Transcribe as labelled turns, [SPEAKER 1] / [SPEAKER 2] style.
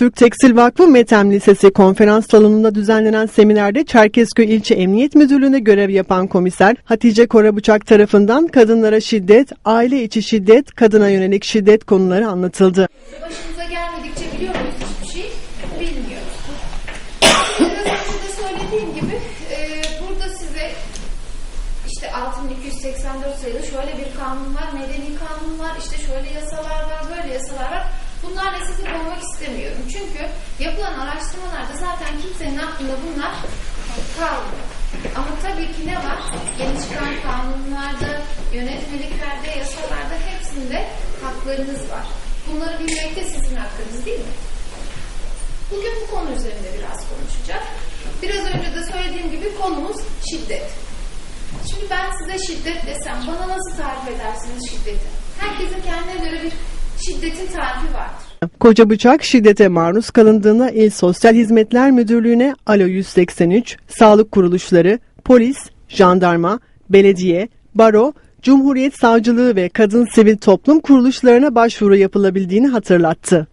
[SPEAKER 1] Türk Tekstil Vakfı Metem Lisesi konferans salonunda düzenlenen seminerde Çerkezköy İlçe Emniyet Müdürlüğü'nde görev yapan komiser Hatice Korabıçak tarafından kadınlara şiddet, aile içi şiddet, kadına yönelik şiddet konuları anlatıldı.
[SPEAKER 2] Başımıza gelmedikçe biliyor muyuz hiçbir şey? Bilmiyoruz. Biraz önce de söylediğim gibi e, burada size işte 6284 sayılı şöyle bir kanun var, medeni kanun var, işte şöyle yasalar Bunlarla sizi boğmak istemiyorum. Çünkü yapılan araştırmalarda zaten kimsenin aklında bunlar kalmıyor. Ama tabii ki ne var? Yeni çıkan kanunlarda, yönetmeliklerde, yasalarda hepsinde haklarınız var. Bunları bilmek de sizin hakkınız değil mi? Bugün bu konu üzerinde biraz konuşacağız. Biraz önce de söylediğim gibi konumuz şiddet. Şimdi ben size şiddet desem bana nasıl tarif edersiniz şiddeti? Herkesin kendine göre bir şiddetin tarifi vardır.
[SPEAKER 1] Koca bıçak şiddete maruz kalındığında İl Sosyal Hizmetler Müdürlüğü'ne Alo 183, sağlık kuruluşları, polis, jandarma, belediye, baro, Cumhuriyet Savcılığı ve kadın sivil toplum kuruluşlarına başvuru yapılabildiğini hatırlattı.